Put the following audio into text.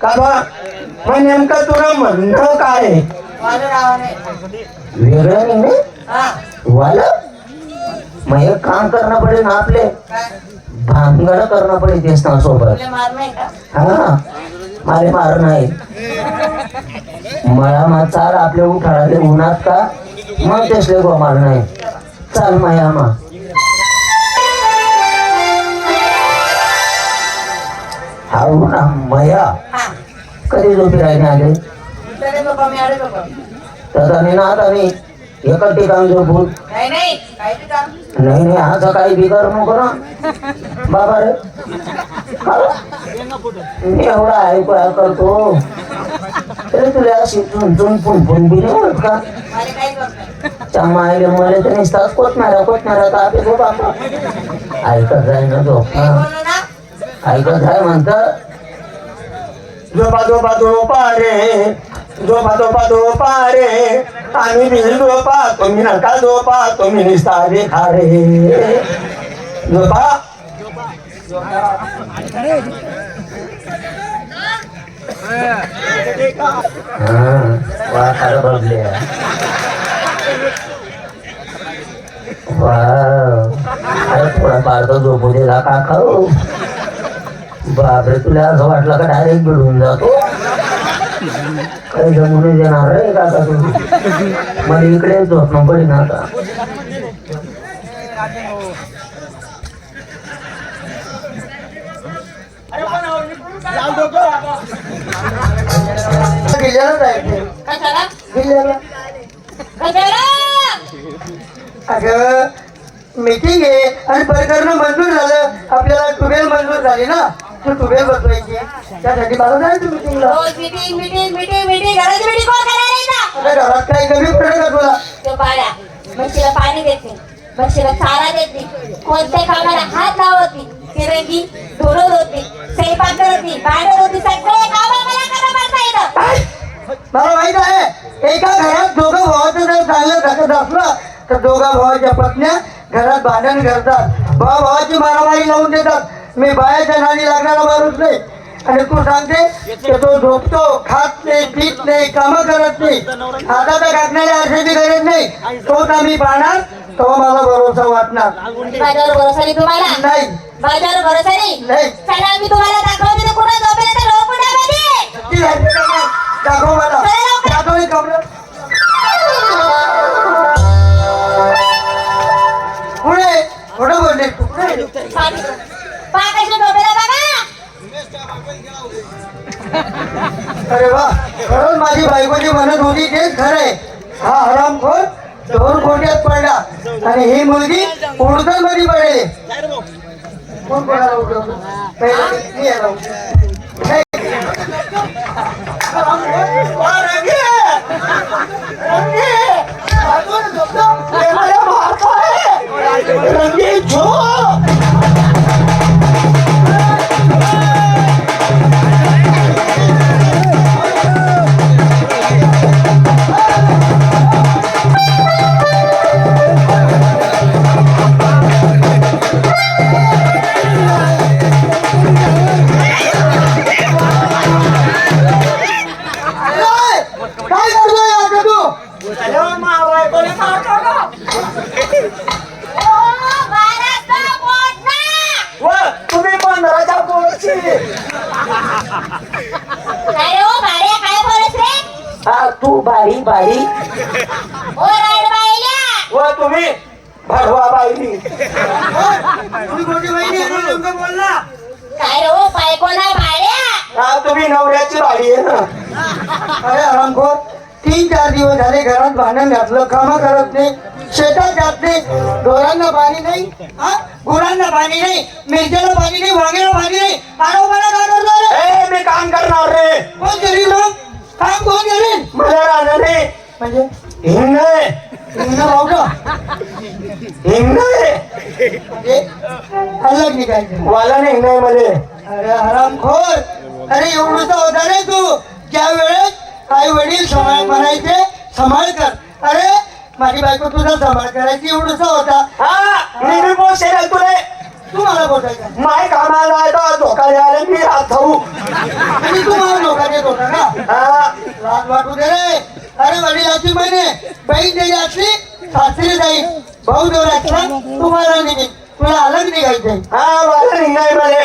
का बा? मग नेमकं तुला म्हणणं काय? वाला? मग एक काम करणं पडेल ना आपले. भानगड करणं पडेल तेच ना सोबत. हा. मारे मार नाही. मळा मा चाल आपले उठाळाले उन्हात का? मग तेसले गो मार नाही. चाल माया मा हा उन्हा मया कधी झोपी राहिले आले? तसाने ना आता नाही एका ठिकाणी झोपून. नाही नाही असं काही बिगर नको ना. बाबा रे. मी एवढा ऐकू करतो तरी तुला अशी चुनचुन पुनपुन बी नाही का? चांगला आईले मला तर निसतात कोतणारा कोतणारा का आपले गो बापा ऐकत जाय ना झोप ना ऐकत जाय म्हणतात झोपा झोपा झोपा रे झोपा झोपा झोपा रे आम्ही बिल झोपा तुम्ही नका झोपा तुम्ही निसता रे खारे झोपा. वा खरं बघले. वा अरे थोडा पारतो झोपू दिला का खाऊ. बापरे तुला असं वाटलं का डायरेक्ट बिडून जातो? काही जमून देणार रे काका तू मला इकडे झोपणं पडेल आता. अगं मीटिंग आहे आणि प्रकरण मंजूर झालं. आपल्याला टुबेल मंजूर झाली ना? तू टुबेल बसवायची. त्यासाठी मला जायचं मिटिंगला आता घरात काही कमी पडेल का तुला. म्हशीला पाणी देते. म्हशीला चारा देते. कोणत्या कामाला हात लावती फिरंगी धुरत होती स्वयंपाक करती भांडत होती सगळे काम मला करा पडता येतं. काय? मला माहीत आहे. एका घरात दोघं भावाचं जर चांगलं घटत असलं तर दोघा भावाच्या पत्न्या घरात भांडण करतात. भावा भावाची मारामारी लावून देतात. मी बायाच्या नादी लागणारा माणूस नाही. आणि तू सांगते की तो झोपतो खात नाही पित नाही कामं करत नाही. आता तर टाकण्याला अशाची गरज नाही. तोच आम्ही पाहणार तो मला भरोसा वाटणार. माझ्यावर भरोसा नाही तुम्हाला? नाही. माझ्यावर भरोसा नाही? नाही. चला मी तुम्हाला दाखवते ते कुठं झोपेल तर लोकुंडामध्ये. ती आहे का? दाखव मला. दाखव कपडे पुढे. पुढे बोलले तू पुढे. बघा अरे वा खरंच माझी बायको जी म्हणत होती तेच खरंय हा हरामखोर दोन कोट्यात पडला आणि ही मुलगी उडदनमध्ये पडेल कोण कोणाला उडवलं? बारी बारी. ओ, राडबाईल्या. व तुम्ही? भरवा बाईली. तुम्ही मोठी बहिणी आहे ना, नेमकं बोल. हा तुम्ही नवऱ्याची बाडी आहे ना. अरे हरामखोर तीन चार दिवस झाले घरात भांडण घातलं कामं करत नाही शेतात जात नाही ढोरांना पाणी नाही हा? गुरांना पाणी नाही मिरच्याला पाणी नाही वांग्याला पाणी नाही. अरे मला काय करणार? रे? मी काम करणार रे. कोण करील मग? काम कोण करेल? मला म्हणजे? हिंग हिंग भाऊ हिंग म्हणजे? अलग निघायचं. वाला नाही हिंगमध्ये अरे हरामखोर. अरे एवढं होता रे तू. ज्या वेळेस आई वडील सांभाळ म्हणायचे सांभाळ कर. अरे माझी बायको तुझा सांभाळ करायची एवढंच होता. हा मी बी पोस्ट तुला. तुम्हाला बोटायचं माय कामाला आहे तर धोका द्यायला मी राहत खाऊ आणि तुम्हाला धोका देत होता का? हा. लाज वाटू दे रे. वडिलाची महिने बहीण दिली असली सासरी जाईल भाऊ देऊ लागला तुम्हाला निघेल तुला अलग निघायचंय हा मला निघाय मला